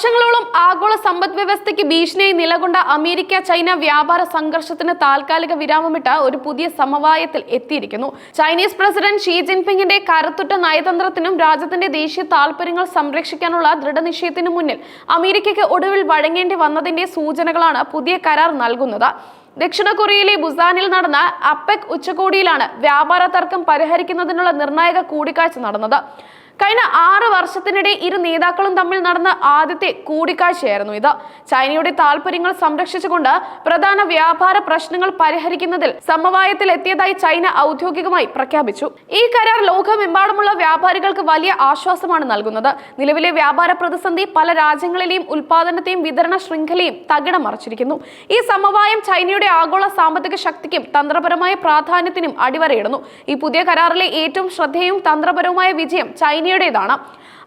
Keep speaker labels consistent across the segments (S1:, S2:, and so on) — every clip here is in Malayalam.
S1: വർഷങ്ങളോളം ആഗോള സമ്പദ് വ്യവസ്ഥയ്ക്ക് ഭീഷണിയായി നിലകൊണ്ട അമേരിക്ക ചൈന വ്യാപാര സംഘർഷത്തിന് താൽക്കാലിക വിരാമമിട്ട് ഒരു പുതിയ സമവായത്തിൽ എത്തിയിരിക്കുന്നു. ചൈനീസ് പ്രസിഡന്റ് ഷീ ജിൻപിങ്ങിന്റെ കരുത്തുറ്റ നയതന്ത്രത്തിനും രാജ്യത്തിന്റെ ദേശീയ താൽപര്യങ്ങൾ സംരക്ഷിക്കാനുള്ള ദൃഢനിശ്ചയത്തിനു മുന്നിൽ അമേരിക്കയ്ക്ക് ഒടുവിൽ വഴങ്ങേണ്ടി വന്നതിന്റെ സൂചനകളാണ് പുതിയ കരാർ നൽകുന്നത്. ദക്ഷിണ കൊറിയയിലെ ബുസാനിൽ നടന്ന അപ്പെക് ഉച്ചകോടിയിലാണ് വ്യാപാര തർക്കം പരിഹരിക്കുന്നതിനുള്ള നിർണായക കൂടിക്കാഴ്ച നടന്നത്. കഴിഞ്ഞ ആറ് വർഷത്തിനിടെ ഇരു നേതാക്കളും തമ്മിൽ നടന്ന ആദ്യത്തെ കൂടിക്കാഴ്ചയായിരുന്നു ഇത്. ചൈനയുടെ താൽപര്യങ്ങൾ സംരക്ഷിച്ചുകൊണ്ട് പ്രധാന വ്യാപാര പ്രശ്നങ്ങൾ പരിഹരിക്കുന്നതിൽ സമവായത്തിൽ എത്തിയതായി ചൈന ഔദ്യോഗികമായി പ്രഖ്യാപിച്ചു. ഈ കരാർ ലോകമെമ്പാടുമുള്ള വ്യാപാരികൾക്ക് വലിയ ആശ്വാസമാണ് നൽകുന്നത്. നിലവിലെ വ്യാപാര പ്രതിസന്ധി പല രാജ്യങ്ങളിലെയും ഉൽപാദനത്തെയും വിതരണ ശൃംഖലയും തകിടം മറിച്ചിരിക്കുന്നു ഈ സമവായം ചൈനയുടെ ആഗോള സാമ്പത്തിക ശക്തിക്കും തന്ത്രപരമായ പ്രാധാന്യത്തിനും അടിവരയിടുന്നു. ഈ പുതിയ കരാറിലെ ഏറ്റവും ശ്രദ്ധേയവും തന്ത്രപരവുമായ വിജയം ചൈനയുടേതാണ്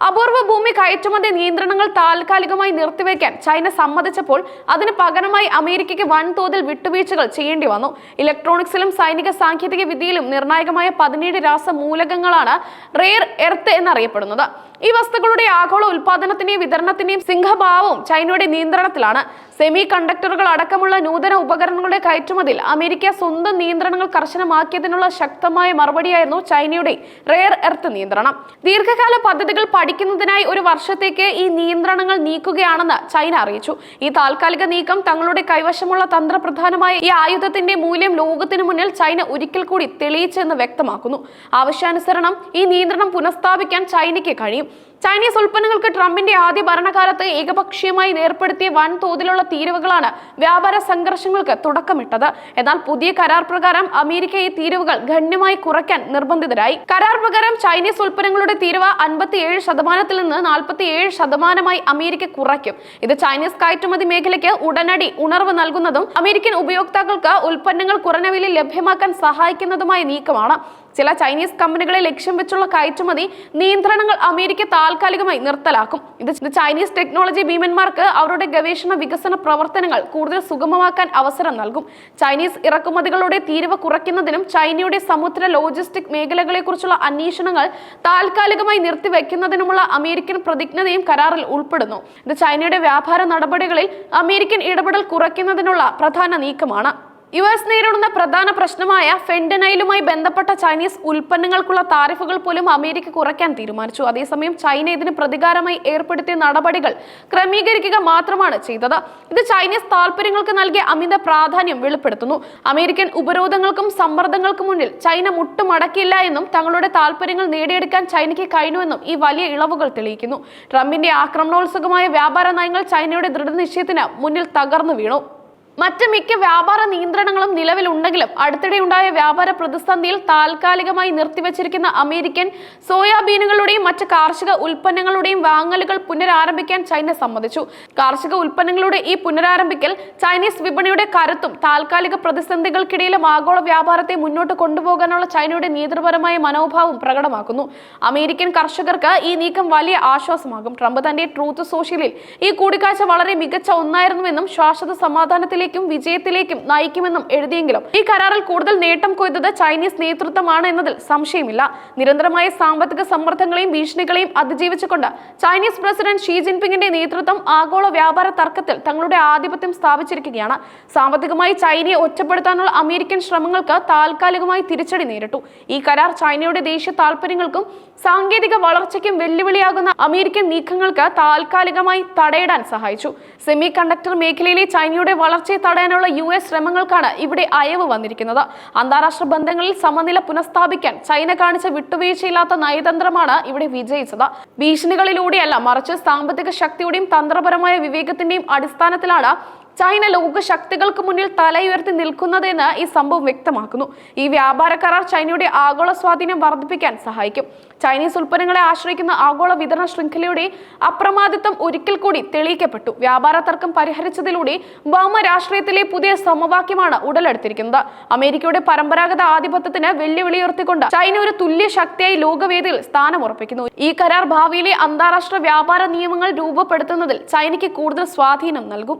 S1: അപൂർവ ഭൂമി കയറ്റുമതി നിയന്ത്രണങ്ങൾ താൽക്കാലികമായി നിർത്തിവെക്കാൻ ചൈന സമ്മതിച്ചപ്പോൾ അതിന് പകരമായി അമേരിക്കയ്ക്ക് വൻതോതിൽ വിട്ടുവീഴ്ചകൾ ചെയ്യേണ്ടി വന്നു. ഇലക്ട്രോണിക്സിലും സൈനിക സാങ്കേതിക വിദ്യയിലും നിർണായകമായ പതിനേഴ് രാസമൂലകങ്ങളാണ് റെയർ എർത്ത് എന്നറിയപ്പെടുന്നത്. ഈ വസ്തുക്കളുടെ ആഗോള ഉൽപാദനത്തിന്റെയും വിതരണത്തിന്റെയും സിംഹഭാവവും ചൈനയുടെ നിയന്ത്രണത്തിലാണ്. സെമി കണ്ടക്ടറുകൾ അടക്കമുള്ള നൂതന ഉപകരണങ്ങളുടെ കയറ്റുമതിയിൽ അമേരിക്ക സ്വന്തം നിയന്ത്രണങ്ങൾ കർശനമാക്കിയതിനുള്ള ശക്തമായ മറുപടിയായിരുന്നു ചൈനയുടെ റെയർ എർത്ത് നിയന്ത്രണം. ദീർഘകാല പദ്ധതികൾ പഠിക്കുന്നതിനായി ഒരു വർഷത്തേക്ക് ഈ നിയന്ത്രണങ്ങൾ നീക്കുകയാണെന്ന് ചൈന അറിയിച്ചു. ഈ താൽക്കാലിക നീക്കം തങ്ങളുടെ കൈവശമുള്ള തന്ത്രപ്രധാനമായ ഈ ആയുധത്തിന്റെ മൂല്യം ലോകത്തിനു മുന്നിൽ ചൈന ഒരിക്കൽ കൂടി തെളിയിച്ചെന്ന് വ്യക്തമാക്കുന്നു. ആവശ്യാനുസരണം ഈ നിയന്ത്രണം പുനഃസ്ഥാപിക്കാൻ ചൈനയ്ക്ക് കഴിയും. ചൈനീസ് ഉൽപ്പന്നങ്ങൾക്ക് ട്രംപിന്റെ ആദ്യ ഭരണകാലത്ത് ഏകപക്ഷീയമായി ഏർപ്പെടുത്തിയ വൻതോതിലുള്ള തീരുവകളാണ് വ്യാപാര സംഘർഷങ്ങൾക്ക് തുടക്കമിട്ടത്. എന്നാൽ പുതിയ കരാർ പ്രകാരം അമേരിക്ക ഈ തീരുവകൾ ഗണ്യമായി കുറയ്ക്കാൻ നിർബന്ധിതരായി. കരാർ പ്രകാരം ചൈനീസ് ഉൽപ്പന്നങ്ങളുടെ തീരുവ അൻപത്തിയേഴ് ശതമാനത്തിൽ നിന്ന് നാൽപ്പത്തിയേഴ് ശതമാനമായി അമേരിക്ക കുറയ്ക്കും. ഇത് ചൈനീസ് കയറ്റുമതി മേഖലയ്ക്ക് ഉടനടി ഉണർവ് നൽകുന്നതും അമേരിക്കൻ ഉപയോക്താക്കൾക്ക് ഉൽപ്പന്നങ്ങൾ കുറഞ്ഞ വിലയിൽ ലഭ്യമാക്കാൻ സഹായിക്കുന്നതുമായ നീക്കമാണ്. ചില ചൈനീസ് കമ്പനികളെ ലക്ഷ്യം വെച്ചുള്ള കയറ്റുമതി നിയന്ത്രണങ്ങൾ അമേരിക്ക താൽക്കാലികമായി നിർത്തലാക്കും. ഇത് ചൈനീസ് ടെക്നോളജി ഭീമന്മാർക്ക് അവരുടെ ഗവേഷണ വികസന പ്രവർത്തനങ്ങൾ കൂടുതൽ സുഗമമാക്കാൻ അവസരം നൽകും. ചൈനീസ് ഇറക്കുമതികളുടെ തീരുവ കുറയ്ക്കുന്നതിനും ചൈനയുടെ സമുദ്ര ലോജിസ്റ്റിക് മേഖലകളെക്കുറിച്ചുള്ള അന്വേഷണങ്ങൾ താൽക്കാലികമായി നിർത്തിവെക്കുന്നതിനുമുള്ള അമേരിക്കൻ പ്രതിജ്ഞതയും കരാറിൽ ഉൾപ്പെടുന്നു. ഇത് ചൈനയുടെ വ്യാപാര നടപടികളിൽ അമേരിക്കൻ ഇടപെടൽ കുറയ്ക്കുന്നതിനുള്ള പ്രധാന നീക്കമാണ്. യു എസ് നേരിടുന്ന പ്രധാന പ്രശ്നമായ ഫെന്റനൈലുമായി ബന്ധപ്പെട്ട ചൈനീസ് ഉൽപ്പന്നങ്ങൾക്കുള്ള താരിഫുകൾ പോലും അമേരിക്ക കുറയ്ക്കാൻ തീരുമാനിച്ചു. അതേസമയം ചൈന ഇതിന് പ്രതികാരമായി ഏർപ്പെടുത്തിയ നടപടികൾ ക്രമീകരിക്കുക മാത്രമാണ് ചെയ്തത്. ഇത് ചൈനീസ് താൽപര്യങ്ങൾക്ക് നൽകിയ അമിത പ്രാധാന്യം വെളിപ്പെടുത്തുന്നു. അമേരിക്കൻ ഉപരോധങ്ങൾക്കും സമ്മർദ്ദങ്ങൾക്കും മുന്നിൽ ചൈന മുട്ടുമടക്കില്ല എന്നും തങ്ങളുടെ താൽപര്യങ്ങൾ നേടിയെടുക്കാൻ ചൈനയ്ക്ക് കഴിഞ്ഞുവെന്നും ഈ വലിയ ഇളവുകൾ തെളിയിക്കുന്നു. ട്രംപിന്റെ ആക്രമണോത്സുകമായ വ്യാപാര നയങ്ങൾ ചൈനയുടെ ദൃഢനിശ്ചയത്തിന് മുന്നിൽ തകർന്നു വീണു. മറ്റ് മിക്ക വ്യാപാര നിയന്ത്രണങ്ങളും നിലവിലുണ്ടെങ്കിലും അടുത്തിടെ ഉണ്ടായ വ്യാപാര പ്രതിസന്ധിയിൽ താൽക്കാലികമായി നിർത്തിവച്ചിരിക്കുന്ന അമേരിക്കൻ സോയാബീനുകളുടെയും മറ്റ് കാർഷിക ഉൽപ്പന്നങ്ങളുടെയും വാങ്ങലുകൾ പുനരാരംഭിക്കാൻ ചൈന സമ്മതിച്ചു. കാർഷിക ഉൽപ്പന്നങ്ങളുടെ ഈ പുനരാരംഭിക്കൽ ചൈനീസ് വിപണിയുടെ കരുത്തും താൽക്കാലിക പ്രതിസന്ധികൾക്കിടയിലും ആഗോള വ്യാപാരത്തെ മുന്നോട്ട് കൊണ്ടുപോകാനുള്ള ചൈനയുടെ നേതൃപരമായ മനോഭാവം പ്രകടമാക്കുന്നു. അമേരിക്കൻ കർഷകർക്ക് ഈ നീക്കം വലിയ ആശ്വാസമാകും. ട്രംപ് തന്റെ ട്രൂത്ത് സോഷ്യലിൽ ഈ കൂടിക്കാഴ്ച വളരെ മികച്ച ഒന്നായിരുന്നുവെന്നും ശാശ്വത സമാധാനത്തിലേക്കും വിജയത്തിലേക്കും നയിക്കുമെന്നും എഴുതിയെങ്കിലും ഈ കരാറിൽ കൂടുതൽ നേട്ടം കൊയ്തത് ചൈനീസ് നേതൃത്വമാണ് എന്നതിൽ സംശയമില്ല. നിരന്തരമായ സാമ്പത്തിക സമ്മർദ്ദങ്ങളെയും ഭീഷണികളെയും അതിജീവിച്ചുകൊണ്ട് ചൈനീസ് പ്രസിഡന്റ് ഷീ ജിൻപിങ്ങിന്റെ നേതൃത്വം ആഗോള വ്യാപാര തർക്കത്തിൽ തങ്ങളുടെ ആധിപത്യം സ്ഥാപിച്ചിരിക്കുകയാണ്. സാമ്പത്തികമായി ചൈനയെ ഒറ്റപ്പെടുത്താനുള്ള അമേരിക്കൻ ശ്രമങ്ങൾക്ക് താൽക്കാലികമായി തിരിച്ചടി നേരിട്ടു. ഈ കരാർ ചൈനയുടെ ദേശീയ താൽപര്യങ്ങൾക്കും സാങ്കേതിക വളർച്ചയ്ക്കും വെല്ലുവിളിയാകുന്ന അമേരിക്കൻ നീക്കങ്ങൾക്ക് താൽക്കാലികമായി തടയിടാൻ സഹായിച്ചു. സെമി കണ്ടക്ടർ മേഖലയിലെ ചൈനയുടെ വളർച്ചയെ തടയാനുള്ള യു എസ് ശ്രമങ്ങൾക്കാണ് ഇവിടെ അയവ് വന്നിരിക്കുന്നത്. അന്താരാഷ്ട്ര ബന്ധങ്ങളിൽ സമനില പുനഃസ്ഥാപിക്കാൻ ചൈന കാണിച്ച വിട്ടുവീഴ്ചയില്ലാത്ത നയതന്ത്രമാണ് ഇവിടെ വിജയിച്ചത്. ഭീഷണികളിലൂടെയല്ല മറിച്ച് സാമ്പത്തിക ശക്തിയുടെയും തന്ത്രപരമായ വിവേകത്തിന്റെയും അടിസ്ഥാനത്തിലാണ് ചൈന ലോക ശക്തികൾക്ക് മുന്നിൽ തലയുയർത്തി നിൽക്കുന്നതെന്ന് ഈ സംഭവം വ്യക്തമാക്കുന്നു. ഈ വ്യാപാര കരാർ ചൈനയുടെ ആഗോള സ്വാധീനം വർദ്ധിപ്പിക്കാൻ സഹായിക്കും. ചൈനീസ് ഉൽപ്പന്നങ്ങളെ ആശ്രയിക്കുന്ന ആഗോള വിതരണ ശൃംഖലയുടെ അപ്രമാദിത്വം ഒരിക്കൽ കൂടി തെളിയിക്കപ്പെട്ടു. വ്യാപാര തർക്കം പരിഹരിച്ചതിലൂടെ ഭൗമ രാഷ്ട്രീയത്തിലെ പുതിയ സമവാക്യമാണ് ഉടലെടുത്തിരിക്കുന്നത്. അമേരിക്കയുടെ പരമ്പരാഗത ആധിപത്യത്തിന് വെല്ലുവിളി ഉയർത്തിക്കൊണ്ട് ചൈന ഒരു തുല്യ ശക്തിയായി ലോകവേദിയിൽ സ്ഥാനമുറപ്പിക്കുന്നു. ഈ കരാർ ഭാവിയിലെ അന്താരാഷ്ട്ര വ്യാപാര നിയമങ്ങൾ രൂപപ്പെടുത്തുന്നതിൽ ചൈനയ്ക്ക് കൂടുതൽ സ്വാധീനം നൽകും.